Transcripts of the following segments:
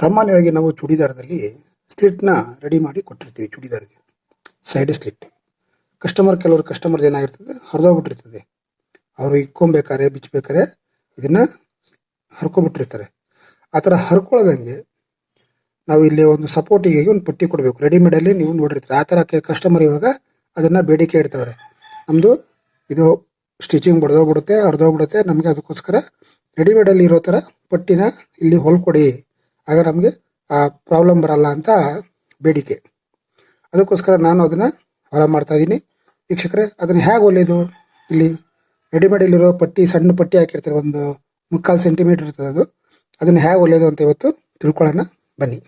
ಸಾಮಾನ್ಯವಾಗಿ ನಾವು ಚೂಡಿದಾರದಲ್ಲಿ ಸ್ಲಿಟ್ನ ರೆಡಿ ಮಾಡಿ ಕೊಟ್ಟಿರ್ತೀವಿ ಚೂಡಿದಾರ್ಗೆ. Side slit. ಕಸ್ಟಮರ್ ಕೆಲವರು ಕಸ್ಟಮರ್ ಏನಾಗಿರ್ತದೆ? ಹರಿದೋಗ್ಬಿಟ್ಟಿರ್ತದೆ. ಅವರು ಇಕ್ಕೊಬೇಕಾರೆ ಬಿಚ್ಚಬೇಕಾರೆ ಇದನ್ನ ಹರ್ಕೊಬಿಟ್ಟಿರ್ತಾರೆ. ಆ ಥರ ಹರ್ಕೊಳ್ದಂಗೆ ನಾವು ಇಲ್ಲಿ ಒಂದು ಸಪೋರ್ಟಿಗೆ ಒಂದು ಪಟ್ಟಿ ಕೊಡಬೇಕು. ರೆಡಿಮೇಡಲ್ಲಿ ನೀವು ನೋಡಿರ್ತೀರಿ. ಆ ಥರ ಕಸ್ಟಮರ್ ಇವಾಗ ಅದನ್ನು ಬೇಡಿಕೆ ಇಡ್ತವ್ರೆ. ನಮ್ಮದು ಇದು ಸ್ಟಿಚಿಂಗ್ ಬಡ್ದೋಗ್ಬಿಡುತ್ತೆ, ಹರಿದೋಗ್ಬಿಡುತ್ತೆ. ನಮಗೆ ಅದಕ್ಕೋಸ್ಕರ ರೆಡಿಮೇಡಲ್ಲಿ ಇರೋ ಥರ ಪಟ್ಟಿನ ಇಲ್ಲಿ ಹೊಲ್ಕೊಡಿ. ಆಗ ನಮಗೆ ಆ ಪ್ರಾಬ್ಲಮ್ ಬರಲ್ಲ ಅಂತ ಬೇಡಿಕೆ. ಅದಕ್ಕೋಸ್ಕರ ನಾನು ಅದನ್ನು ಫಾಲೋ ಮಾಡ್ತಾ ಇದ್ದೀನಿ. ವೀಕ್ಷಕರೇ, ಅದನ್ನು ಹೇಗೆ ಒಳ್ಳೆಯದು ಇಲ್ಲಿ ರೆಡಿಮೇಡಲ್ಲಿರೋ ಪಟ್ಟಿ, ಸಣ್ಣ ಪಟ್ಟಿ ಹಾಕಿರ್ತಾರೆ, ಒಂದು ಮುಕ್ಕಾಲು ಸೆಂಟಿಮೀಟರ್ ಇರ್ತದೆ ಅದು. ಅದನ್ನು ಹೇಗೆ ಒಳ್ಳೆಯದು ಅಂತ ಇವತ್ತು ತಿಳ್ಕೊಳ್ಳೋಣ. ಬನ್ನಿ.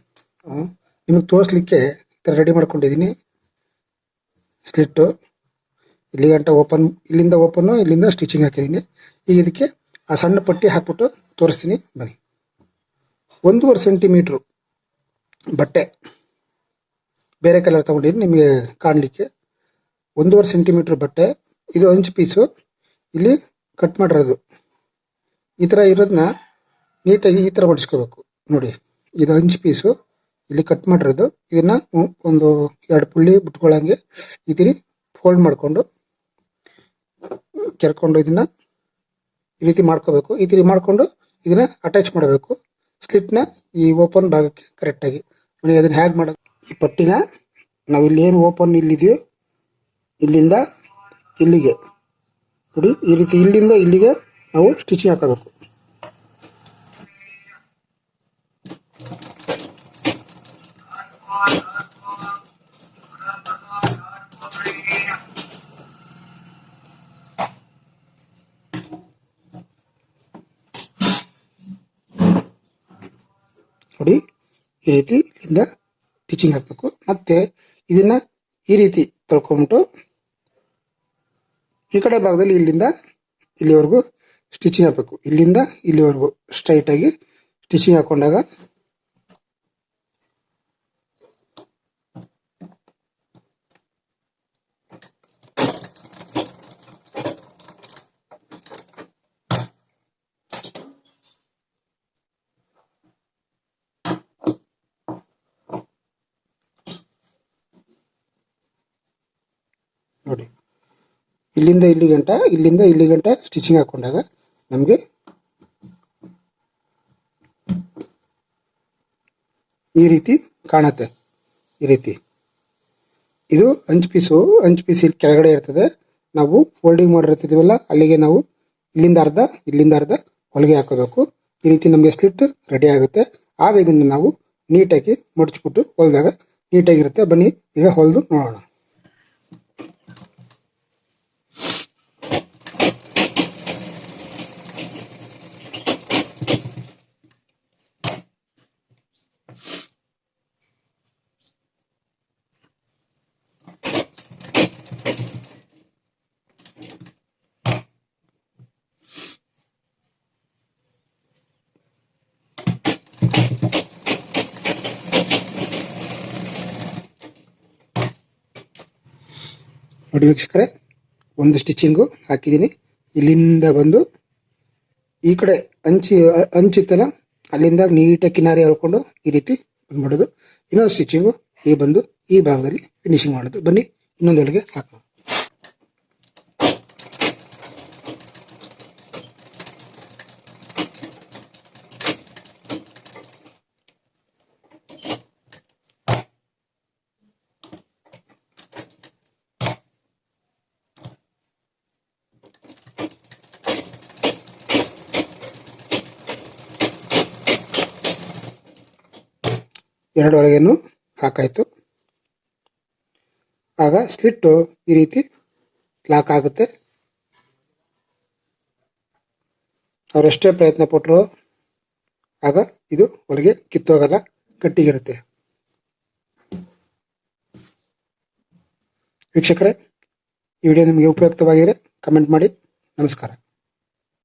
ನಿಮಗೆ ತೋರಿಸ್ಲಿಕ್ಕೆ ಈ ಥರ ರೆಡಿ ಮಾಡ್ಕೊಂಡಿದ್ದೀನಿ. ಸ್ಲಿಟ್ಟು. ಇಲ್ಲಿ ಗಂಟ ಓಪನ್, ಇಲ್ಲಿಂದ ಓಪನ್ನು, ಇಲ್ಲಿಂದ ಸ್ಟಿಚಿಂಗ್ ಹಾಕಿದ್ದೀನಿ. ಈಗ ಇದಕ್ಕೆ ಆ ಸಣ್ಣ ಪಟ್ಟಿ ಹಾಕ್ಬಿಟ್ಟು ತೋರಿಸ್ತೀನಿ. ಬನ್ನಿ. ಒಂದೂವರೆ ಸೆಂಟಿಮೀಟ್ರು ಬಟ್ಟೆ. ಬೇರೆ ಕಲರ್ ತೊಗೊಂಡಿದ್ದು ನಿಮಗೆ ಕಾಣಲಿಕ್ಕೆ. ಒಂದೂವರೆ ಸೆಂಟಿಮೀಟ್ರ್ ಬಟ್ಟೆ, ಇದು ಅಂಚು ಪೀಸು ಇಲ್ಲಿ ಕಟ್ ಮಾಡಿರೋದು. ಈ ಥರ ಇರೋದನ್ನ ನೀಟಾಗಿ ಈ ಥರ ಬಡಿಸ್ಕೋಬೇಕು ನೋಡಿ, ಇದು ಅಂಚು ಪೀಸು ಇಲ್ಲಿ ಕಟ್ ಮಾಡಿರೋದು. ಇದನ್ನು ಒಂದು ಎರಡು ಪುಳ್ಳಿ ಬಿಟ್ಕೊಳ್ಳೋಂಗೆ ತಿರಿ ಫೋಲ್ಡ್ ಮಾಡಿಕೊಂಡು ಕೆರ್ಕೊಂಡು ಇದನ್ನು ಈ ರೀತಿ ಮಾಡ್ಕೋಬೇಕು. ಈ ರೀತಿ ಮಾಡಿಕೊಂಡು ಇದನ್ನು ಅಟ್ಯಾಚ್ ಮಾಡಬೇಕು. ಸ್ಲಿಟ್ನ ಈ ಓಪನ್ ಭಾಗಕ್ಕೆ ಕರೆಕ್ಟಾಗಿ ನೋಡಿ, ಅದನ್ನ ಹೇಗೆ ಮಾಡೋದು ಈ ಪಟ್ಟಿನ ನಾವು ಇಲ್ಲಿ ಏನು ಓಪನ್ ಇಲ್ಲಿದೆಯೋ, ಇಲ್ಲಿಂದ ಇಲ್ಲಿಗೆ. ನೋಡಿ, ಈ ರೀತಿ ಇಲ್ಲಿಂದ ಇಲ್ಲಿಗೆ ನಾವು ಸ್ಟಿಚಿಂಗ್ ಹಾಕಬೇಕು. ನೋಡಿ ಈ ರೀತಿ ಇಲ್ಲಿಂದ ಸ್ಟಿಚಿಂಗ್ ಹಾಕಬೇಕು. ಮತ್ತೆ ಇದನ್ನ ಈ ರೀತಿ ತೊಳ್ಕೊಂಬಿಟ್ಟು ಈ ಕಡೆ ಭಾಗದಲ್ಲಿ ಇಲ್ಲಿಂದ ಇಲ್ಲಿವರೆಗೂ ಸ್ಟಿಚಿಂಗ್ ಹಾಕಬೇಕು. ಇಲ್ಲಿಂದ ಇಲ್ಲಿವರೆಗೂ ಸ್ಟ್ರೈಟ್ ಆಗಿ ಸ್ಟಿಚಿಂಗ್ ಹಾಕೊಂಡಾಗ ನೋಡಿ ಇಲ್ಲಿಂದ ಇಲ್ಲಿ ಗಂಟ, ಇಲ್ಲಿಂದ ಇಲ್ಲಿ ಗಂಟ ಸ್ಟಿಚಿಂಗ್ ಹಾಕೊಂಡಾಗ ನಮಗೆ ಈ ರೀತಿ ಕಾಣುತ್ತೆ. ಈ ರೀತಿ. ಇದು ಅಂಚು ಪೀಸು, ಅಂಚು ಪೀಸ್ ಇಲ್ಲಿ ಕೆಳಗಡೆ ಇರ್ತದೆ. ನಾವು ಫೋಲ್ಡಿಂಗ್ ಮಾಡಿರ್ತಿದೀವಲ್ಲ, ಅಲ್ಲಿಗೆ ನಾವು ಇಲ್ಲಿಂದ ಅರ್ಧ ಇಲ್ಲಿಂದ ಅರ್ಧ ಹೊಲಿಗೆ ಹಾಕೋಬೇಕು. ಈ ರೀತಿ ನಮಗೆ ಸ್ಲಿಟ್ ರೆಡಿ ಆಗುತ್ತೆ. ಆಗ ಇದನ್ನು ನಾವು ನೀಟಾಗಿ ಮಡಚ್ಬಿಟ್ಟು ಹೊಲಿದಾಗ ನೀಟಾಗಿರುತ್ತೆ. ಬನ್ನಿ, ಈಗ ಹೊಲಿದು ನೋಡೋಣ. ನೋಡಿ ವೀಕ್ಷಕರೇ, ಒಂದು ಸ್ಟಿಚಿಂಗು ಹಾಕಿದ್ದೀನಿ. ಇಲ್ಲಿಂದ ಬಂದು ಈ ಕಡೆ ಅಂಚಿ ಅಂಚಿತ್ತಲ್ಲ ಅಲ್ಲಿಂದ ನೀಟಾಗಿ ಕಿನಾರಿ ಹೇಳ್ಕೊಂಡು ಈ ರೀತಿ ಬಂದ್ಬಿಡೋದು. ಇನ್ನೊಂದು ಸ್ಟಿಚಿಂಗು ಈ ಬಂದು ಈ ಭಾಗದಲ್ಲಿ ಫಿನಿಶಿಂಗ್ ಮಾಡೋದು. ಬನ್ನಿ ಇನ್ನೊಂದೊಳಗೆ ಹಾಕೋಣ. ಎರಡು ಒಳಗೇನು ಹಾಕಾಯಿತು. ಆಗ ಸ್ಲಿಟ್ಟು ಈ ರೀತಿ ಲಾಕ್ ಆಗುತ್ತೆ. ಅವರೆಷ್ಟೇ ಪ್ರಯತ್ನ ಪಟ್ಟರು ಆಗ ಇದು ಒಳಗೆ ಕಿತ್ತೋಗಲ್ಲ ಗಟ್ಟಿಗಿರುತ್ತೆ. ವೀಕ್ಷಕರೇ, ಈ ವಿಡಿಯೋ ನಿಮಗೆ ಉಪಯುಕ್ತವಾಗಿದ್ದರೆ ಕಮೆಂಟ್ ಮಾಡಿ. ನಮಸ್ಕಾರ.